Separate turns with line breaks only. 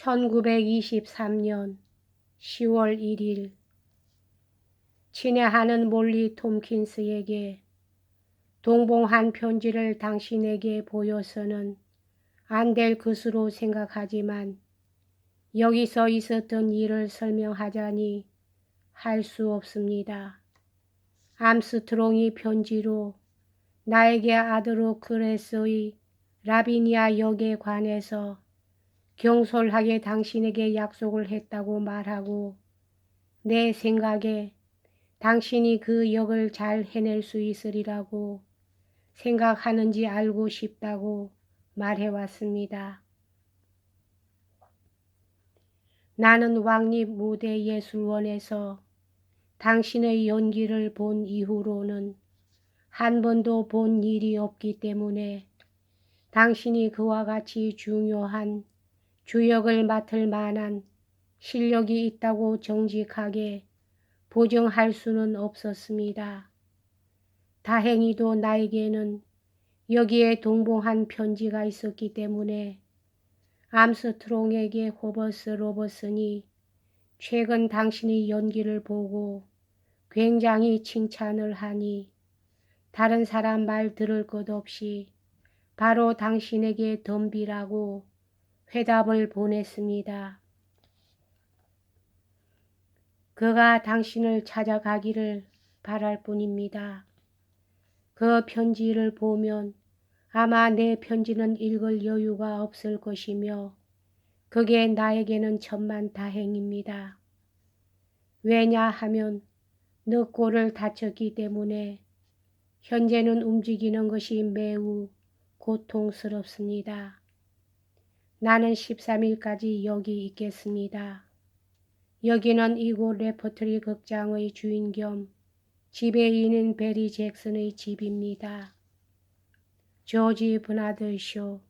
1923년 10월 1일 친애하는 몰리 톰킨스에게 동봉한 편지를 당신에게 보여서는 안 될 것으로 생각하지만 여기서 있었던 일을 설명하자니 할 수 없습니다. 암스트롱이 편지로 나에게 아드로크레스의 라비니아 역에 관해서 경솔하게 당신에게 약속을 했다고 말하고 내 생각에 당신이 그 역을 잘 해낼 수 있으리라고 생각하는지 알고 싶다고 말해왔습니다. 나는 왕립 무대 예술원에서 당신의 연기를 본 이후로는 한 번도 본 일이 없기 때문에 당신이 그와 같이 중요한 주역을 맡을 만한 실력이 있다고 정직하게 보증할 수는 없었습니다. 다행히도 나에게는 여기에 동봉한 편지가 있었기 때문에 암스트롱에게 호버스 로버슨이 최근 당신의 연기를 보고 굉장히 칭찬을 하니 다른 사람 말 들을 것 없이 바로 당신에게 덤비라고 회답을 보냈습니다. 그가 당신을 찾아가기를 바랄 뿐입니다. 그 편지를 보면 아마 내 편지는 읽을 여유가 없을 것이며 그게 나에게는 천만 다행입니다. 왜냐하면 늑골을 다쳤기 때문에 현재는 움직이는 것이 매우 고통스럽습니다. 나는 13일까지 여기 있겠습니다. 여기는 이곳 레퍼토리 극장의 주인 겸 지배인인 베리 잭슨의 집입니다. 조지 브나드 쇼